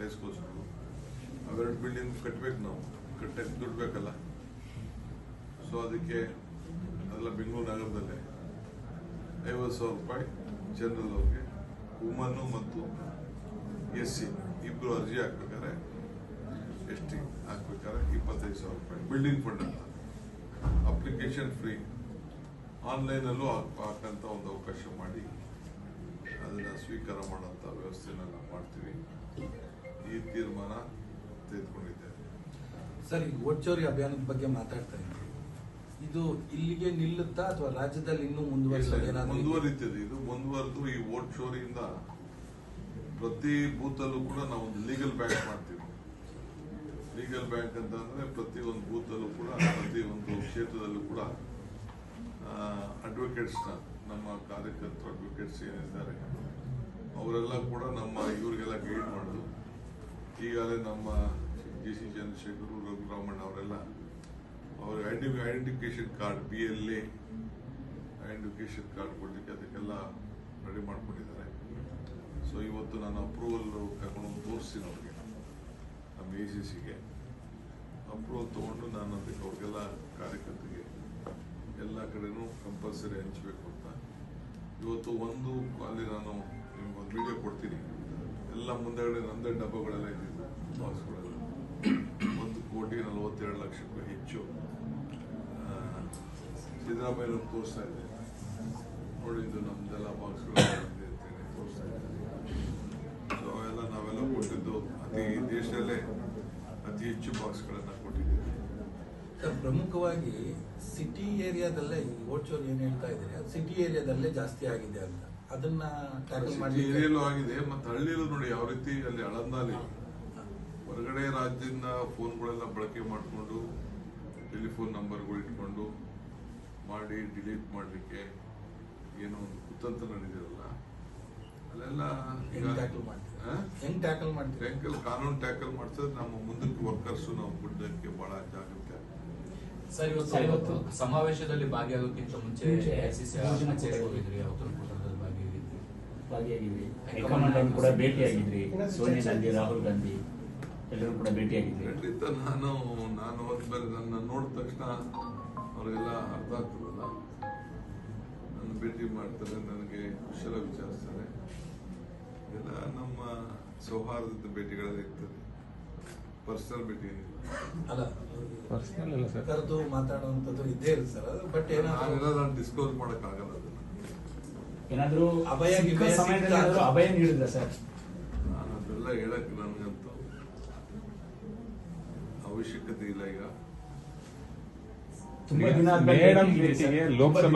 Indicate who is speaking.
Speaker 1: ಪ್ಲೇಸ್ಗೋಸ್ಕರ. ಅವೆರಡು ಬಿಲ್ಡಿಂಗ್ ಕಟ್ಬೇಕು ನಾವು. ಕಟ್ಟಕ್ಕೆ ದುಡ್ಡು ಬೇಕಲ್ಲ. ಸೊ ಅದಕ್ಕೆ ಅದೆಲ್ಲ ಬೆಂಗಳೂರು ನಗರದಲ್ಲೇ. ಐವತ್ತು ಸಾವಿರ ರೂಪಾಯಿ ಜನರಲ್ ಅವ್ರಿಗೆ. ವುಮನ್ನು ಮತ್ತು ಎಸ್ ಸಿ. ಇಬ್ಬರು ಅರ್ಜಿ ಹಾಕ್ಬೇಕಾದ್ರೆ, ಎಸ್ ಟಿ ಹಾಕ್ಬೇಕಾದ್ರೆ ಇಪ್ಪತ್ತೈದು ಸಾವಿರ ರೂಪಾಯಿ. ಬಿಲ್ಡಿಂಗ್ ಫಂಡ್ ಅಂತ. ಅಪ್ಲಿಕೇಶನ್ ಫ್ರೀ ಆನ್ಲೈನಲ್ಲೂ ಹಾಕಂತ ಒಂದು ಅವಕಾಶ ಮಾಡಿ, ಅದನ್ನು ಸ್ವೀಕಾರ ಮಾಡೋಂಥ ವ್ಯವಸ್ಥೆನ ನಾವು ಮಾಡ್ತೀವಿ. ತೀರ್ಮಾನ ತೆಗೆದುಕೊಂಡಿದ್ದೇವೆ
Speaker 2: ಸರ್ ಈಗ ಒಚ್ಚೋರಿ ಅಭಿಯಾನದ ಬಗ್ಗೆ ಮಾತಾಡ್ತಾ ಇದ್ದೀವಿ ಇದು ಇಲ್ಲಿಗೆ ನಿಲ್ಲುತ್ತಾ ಅಥವಾ ರಾಜ್ಯದಲ್ಲಿ ಇನ್ನೂ ಮುಂದುವರಿಸೋದು
Speaker 1: ಮುಂದುವರಿತದೆ. ಇದು ಮುಂದುವರೆದು ಈ ವೋಟ್ ಚೋರಿಯಿಂದ ಪ್ರತಿ ಬೂತಲ್ಲೂ ಕೂಡ ನಾವು ಒಂದು ಲೀಗಲ್ ಬ್ಯಾಂಕ್ ಮಾಡ್ತೀವಿ. ಲೀಗಲ್ ಬ್ಯಾಂಕ್ ಅಂತ ಅಂದ್ರೆ ಪ್ರತಿ ಒಂದು ಬೂತಲ್ಲೂ ಕೂಡ ಪ್ರತಿ ಒಂದು ಕ್ಷೇತ್ರದಲ್ಲೂ ಕೂಡ ಅಡ್ವೊಕೇಟ್ಸ್ನ ನಮ್ಮ ಕಾರ್ಯಕರ್ತರು ಅಡ್ವೊಕೇಟ್ಸ್ ಏನಿದ್ದಾರೆ ಅವರೆಲ್ಲ ಕೂಡ ನಮ್ಮ ಇವರಿಗೆಲ್ಲ ಗೈಡ್ ಮಾಡೋದು ಈಗಾಗಲೇ ನಮ್ಮ ಜಿ ಸಿ ಚಂದ್ರಶೇಖರ್ ರಘುರಾಮಣ್ಣ ಅವರೆಲ್ಲ ಅವ್ರ identification card B L A identification card ಕೊಡಲಿಕ್ಕೆ ಅದಕ್ಕೆಲ್ಲ ರೆಡಿ ಮಾಡ್ಕೊಂಡಿದ್ದಾರೆ. ಸೊ ಇವತ್ತು ನಾನು ಅಪ್ರೂವಲ್ ಕರ್ಕೊಂಡು ತೋರಿಸ್ತೀನಿ ಅವ್ರಿಗೆ. ನಮ್ಮ ಎ ಸಿ ಸಿಗೆ ಅಪ್ರೂವಲ್ ತೊಗೊಂಡು ನಾನು ಅದಕ್ಕೆ ಅವ್ರಿಗೆಲ್ಲ ಕಾರ್ಯಕರ್ತರಿಗೆ ಎಲ್ಲ ಕಡೆನೂ ಕಂಪಲ್ಸರಿ ಹಂಚಬೇಕು ಅಂತ. ಇವತ್ತು ಒಂದು ಅಲ್ಲಿ ನಾನು ನಿಮ್ಗೊಂದು ವಿಡಿಯೋ ಕೊಡ್ತೀನಿ. ಎಲ್ಲ ಮುಂದೆಗಡೆ ನಂದೇ ಡಬ್ಬಗಳೆಲ್ಲ ಇದ್ದಿದ್ದು ಬಾಕ್ಸ್ಗಳೆಲ್ಲ ಒಂದು ಕೋಟಿ ನಲವತ್ತೆರಡು ಲಕ್ಷಕ್ಕೂ ಹೆಚ್ಚು ಸಿದ್ದರಾಮಯ್ಯ ತೋರಿಸ್ತಾ ಇದೆ ನೋಡಿ, ಇದು ನಮ್ದೆಲ್ಲ ಬಾಕ್ಸ್ಗಳು ಅಂತೇಳಿ ತೋರಿಸ್ತಾ ಇದ್ದಾರೆ. ಸೊ ಅವೆಲ್ಲ ನಾವೆಲ್ಲ ಕೊಟ್ಟಿದ್ದು ಅತಿ ದೇಶದಲ್ಲೇ ಅತಿ ಹೆಚ್ಚು ಬಾಕ್ಸ್ಗಳನ್ನು ಕೊಟ್ಟಿದ್ದೀವಿ.
Speaker 2: ಪ್ರಮುಖವಾಗಿ ಸಿಟಿ ಏರಿಯಾದಲ್ಲೇ ಏನು ಏನ್ ಹೇಳ್ತಾ ಇದ್ದಾರೆ, ಅದು ಸಿಟಿ ಏರಿಯಾದಲ್ಲೇ ಜಾಸ್ತಿ ಆಗಿದೆ ಅಂತ. ಅದನ್ನ ಟ್ಯಾಕಲ್ ಮಾಡಿ
Speaker 1: ಏರಿಯಲ್ಲೂ ಆಗಿದೆ ಮತ್ತೆ ಹಳ್ಳಿಯಲ್ಲೂ ನೋಡಿ ಯಾವ ರೀತಿ ಅಲ್ಲಿ ಅಳಂದಾಲಿ. ಹೊರಗಡೆ ರಾಜ್ಯದಿಂದ ಫೋನ್ಗಳೆಲ್ಲ ಬಳಕೆ ಮಾಡಿಕೊಂಡು ಟೆಲಿಫೋನ್ ನಂಬರ್ಗಳು ಇಟ್ಕೊಂಡು ಮಾಡಿ ಡಿಲೀಟ್ ಮಾಡಲಿಕ್ಕೆ ಏನೋ ಒಂದು ಕುತಂತ್ರ ನಡೆದಿರಲ್ಲ. ಅಲ್ಲೆಲ್ಲ
Speaker 2: ಹೆಂಗ್ ಟ್ಯಾಕಲ್ ಮಾಡ್ತೀವಿ
Speaker 1: ಹೆಂಗಲ್ ಕಾನೂನು ಟ್ಯಾಕಲ್ ಮಾಡಿಸಿದ್ರೆ ನಮ್ಮ ಮುಂದಕ್ಕೆ ವರ್ಕರ್ಸ್ ನಾವು ಬಿಡೋದಕ್ಕೆ ಬಹಳ ಜಾಗೃತಿ
Speaker 3: ಸರ್ ಇವತ್ತು ಸಮಾವೇಶದಲ್ಲಿ ಭಾಗಿಯಾಗೋಕ್ಕಿಂತ ಮುಂಚೆ ಐಸಿಸಿ
Speaker 4: ಯೋಜನಾ
Speaker 3: ಕಚೇರಿಗೆ ಹೋಗಿದ್ರಿ ಭಾಗಿಯಾಗಿದ್ರಿ
Speaker 4: ಭಾಗಿಯಾಗಿದ್ರಿ. ಹೈಕಮಾಂಡ್ ಅಲ್ಲಿ ಕೂಡ ಭೇಟಿಯಾಗಿದ್ರಿ ಸೋನಿಯಾ ಗಾಂಧಿ ರಾಹುಲ್ ಗಾಂಧಿ ಎಲ್ಲರೂ ಕೂಡ ಭೇಟಿಯಾಗಿದ್ರಿ
Speaker 1: ಖಂಡಿತ ನಾನು ನಾನು ಹೋದ್ಮೇಲೆ ನನ್ನ ನೋಡಿದ ತಕ್ಷಣ ಅವರಿಗೆಲ್ಲ ಅರ್ಥ ಆಗ್ತದಲ್ಲ. ನನ್ನ ಭೇಟಿ ಮಾಡ್ತಾರೆ ನನಗೆ ಕುಶಲ ವಿಚಾರಿಸ್ತಾರೆ. ಎಲ್ಲ ನಮ್ಮ ಸೌಹಾರ್ದದ ಭೇಟಿಗಳಲ್ಲಿ ಇರ್ತದೆ. ಪರ್ಸನಲ್ ಭೇಟಿ ಏನಿಲ್ಲ.
Speaker 2: ಅಲ್ಲ
Speaker 5: ಪರ್ಸನಲ್ ಅಲ್ಲ ಸರ್
Speaker 2: ಕರೆದು ಮಾತಾಡುವಂಥದ್ದು ಇದ್ದೇ ಇರುತ್ತೆ ಸರ್ ಬಟ್ ಏನಾದ್ರು
Speaker 1: ಡಿಸ್ಕ್ಲೋಸ್ ಮಾಡೋಕ್ಕಾಗಲ್ಲ ಅದನ್ನ.
Speaker 4: ಏನಾದ್ರೂ
Speaker 2: ಅಭಯ
Speaker 4: ಸಮಯದಲ್ಲಿ? ಏನಾದ್ರೂ ಅಭಯ ನೀಡಿದ್ರ ಸರ್
Speaker 1: ನಾನು ಅದೆಲ್ಲ ಹೇಳಕ್ಕೆ ನನಗಂತೂ ಅವಶ್ಯಕತೆ ಇಲ್ಲ ಈಗ
Speaker 4: ತುಂಬಾ ದಿನ ಆದ್ಮೇಲೆ
Speaker 5: ಮೇಡಮ್
Speaker 4: ಸರ್.
Speaker 5: ಲೋಕಸಭಾ